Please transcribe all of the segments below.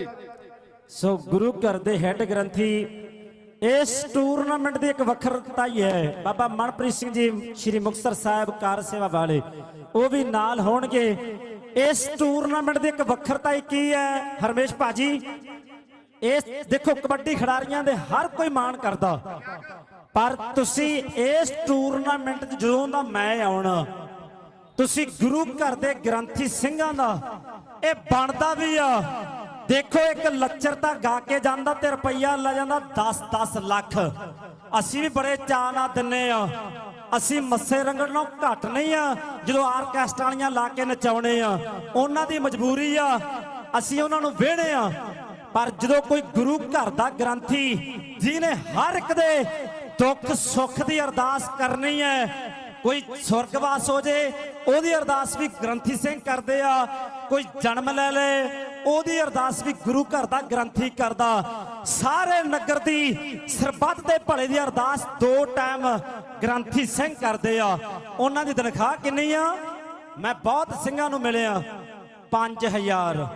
ਜੀ ਸੋ ਗੁਰੂ ਘਰ ਦੇ ਹੈੱਡ ਗ੍ਰੰਥੀ, ਇਸ ਟੂਰਨਾਮੈਂਟ ਦੀ ਇੱਕ ਵੱਖਰਤਾ ਹੀ ਹੈ। ਬਾਬਾ ਮਨਪ੍ਰੀਤ ਸਿੰਘ ਜੀ, ਸ੍ਰੀ ਮੁਕਤਸਰ ਸਾਹਿਬ ਕਾਰ ਸੇਵਾ ਵਾਲੇ, ਉਹ ਵੀ ਨਾਲ ਹੋਣਗੇ। ਇਸ ਟੂਰਨਾਮੈਂਟ ਦੀ ਇੱਕ ਵੱਖਰਤਾ ਹੀ ਕੀ ਹੈ? ਹਰਮੇਸ਼ ਭਾਜੀ, ਇਸ ਦੇਖੋ ਕਬੱਡੀ ਖਿਡਾਰੀਆਂ ਦੇ ਹਰ ਕੋਈ ਮਾਣ ਕਰਦਾ। ਪਰ ਤੁਸੀਂ ਇਸ ਟੂਰਨਾਮੈਂਟ 'ਚ ਜਦੋਂ ਦਾ ਮੈਂ ਆਉਣਾ, ਤੁਸੀਂ ਗੁਰੂ ਘਰ ਦੇ ਗ੍ਰੰਥੀ ਸਿੰਘਾਂ ਦਾ, ਇਹ ਬਣਦਾ ਵੀ ਆ। ਦੇਖੋ ਇੱਕ ਲੱਚਰ ਤਾਂ ਗਾ ਕੇ ਜਾਂਦਾ ਤੇ ਰੁਪਈਆ ਲੈ ਜਾਂਦਾ 10-10 ਲੱਖ। ਅਸੀਂ ਵੀ ਬੜੇ ਚਾਅ ਨਾਲ ਦਿੰਨੇ ਆ। ਅਸੀਂ ਮੱਸੇ ਰੰਗਣ ਨਾਲੋਂ ਘੱਟ ਨਹੀਂ ਆ, ਜਦੋਂ ਆਰਕੈਸਟਰਾ ਵਾਲੀਆਂ ਲਾ ਕੇ ਨਚਾਉਣੇ ਆ। ਉਹਨਾਂ ਦੀ ਮਜਬੂਰੀ ਆ, ਅਸੀਂ ਉਹਨਾਂ ਨੂੰ ਵੇਹਣੇ ਆ। ਪਰ ਜਦੋਂ ਕੋਈ ਗੁਰੂ ਘਰ ਦਾ ਗ੍ਰੰਥੀ, ਜਿਹਨੇ ਹਰ ਇੱਕ ਦੇ ਦੁੱਖ ਸੁੱਖ ਦੀ ਅਰਦਾਸ ਕਰਨੀ ਹੈ, ਕੋਈ ਸਵਰਗਵਾਸ ਹੋ ਜੇ, ਉਹਦੀ ਅਰਦਾਸ ਵੀ ਗ੍ਰੰਥੀ ਸਿੰਘ ਕਰਦੇ ਆ, ਕੋਈ ਜਨਮ ਲੈ ਲੇ ਉਹਦੀ ਅਰਦਾਸ ਵੀ ਗੁਰੂ ਘਰ ਦਾ ਗ੍ਰੰਥੀ ਕਰਦਾ। ਸਾਰੇ ਨਗਰ ਦੀ ਸਰਬੱਤ ਦੇ ਭਲੇ ਦੀ ਅਰਦਾਸ ਦੋ ਟਾਈਮ ਗ੍ਰੰਥੀ ਸਿੰਘ ਕਰਦੇ ਆ। ਉਹਨਾਂ ਦੀ ਤਨਖਾਹ ਕਿੰਨੀ ਆ? ਮੈਂ ਬਹੁਤ ਸਿੰਘਾਂ ਨੂੰ ਮਿਲਿਆ। 5000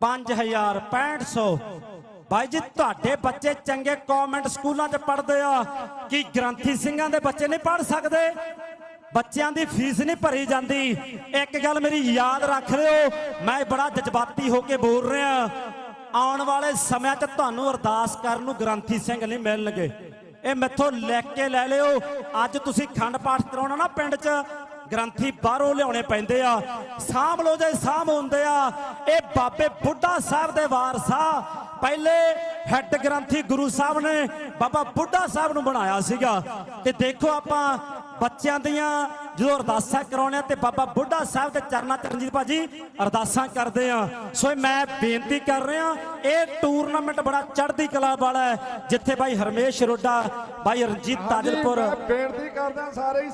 5000 6500 ਭਾਈ ਜੀ, ਤੁਹਾਡੇ ਬੱਚੇ ਚੰਗੇ ਕਨਵੈਂਟ ਸਕੂਲਾਂ 'ਚ ਪੜ੍ਹਦੇ ਆ। ਕੀ ਗ੍ਰੰਥੀ ਸਿੰਘਾਂ ਦੇ ਬੱਚੇ ਨਹੀਂ ਪੜ੍ਹ ਸਕਦੇ? ਬੱਚਿਆਂ ਦੀ ਫੀਸ ਨਹੀਂ ਭਰੀ ਜਾਂਦੀ। ਇੱਕ ਗੱਲ ਮੇਰੀ ਯਾਦ ਰੱਖ ਲਿਓ, ਮੈਂ ਬੜਾ ਜਜ਼ਬਾਤੀ ਹੋ ਕੇ ਬੋਲ ਰਿਹਾ। ਆਉਣ ਵਾਲੇ ਸਮਿਆਂ 'ਚ ਤੁਹਾਨੂੰ ਅਰਦਾਸ ਕਰਨ ਨੂੰ ਗ੍ਰੰਥੀ ਸਿੰਘ ਨਹੀਂ ਮਿਲਣਗੇ। ਇਹ ਮੈਥੋਂ ਲੈ ਕੇ ਲੈ ਲਿਓ। ਅੱਜ ਤੁਸੀਂ ਖੰਡ ਪਾਠ ਕਰਾਉਣਾ ਨਾ ਪਿੰਡ 'ਚ, ਗ੍ਰੰਥੀ ਬਾਹਰੋਂ ਲਿਆਉਣੇ ਪੈਂਦੇ ਆ। ਸਾਂਭ ਲੋ ਜੇ ਸਾਂਭ ਹੁੰਦੇ ਆ। ਇਹ ਬਾਬੇ ਬੁੱਢਾ ਸਾਹਿਬ ਦੇ ਵਾਰਸਾ ਪਹਿਲੇ ਹੈੱਡ ਗ੍ਰੰਥੀ ਗੁਰੂ ਸਾਹਿਬ ਨੇ ਬਾਬਾ ਬੁੱਢਾ ਸਾਹਿਬ ਨੂੰ ਬਣਾਇਆ ਸੀਗਾ। ਤੇ ਦੇਖੋ ਆਪਾਂ ਬੱਚਿਆਂ ਦੀਆਂ ਜਦੋਂ ਅਰਦਾਸਾਂ ਕਰਾਉਣੇ ਤੇ ਬਾਬਾ ਬੁੱਢਾ ਸਾਹਿਬ ਦੇ ਚਰਨਾਂ 'ਚ ਰਣਜੀਤ ਭਾਜੀ ਅਰਦਾਸਾਂ ਕਰਦੇ ਆ। ਸੋ ਮੈਂ ਬੇਨਤੀ ਕਰ ਰਿਹਾ ਇਹ ਟੂਰਨਾਮੈਂਟ ਬੜਾ ਚੜ੍ਹਦੀ ਕਲਾ ਵਾਲਾ ਹੈ ਜਿੱਥੇ ਬਾਈ ਹਰਮੇਸ਼ ਰੋਡਾ ਬਾਈ ਰਣਜੀਤ ਤਾਜਲਪੁਰ। ਬੇਨਤੀ ਕਰਦਾ ਸਾਰੇ ਹੀ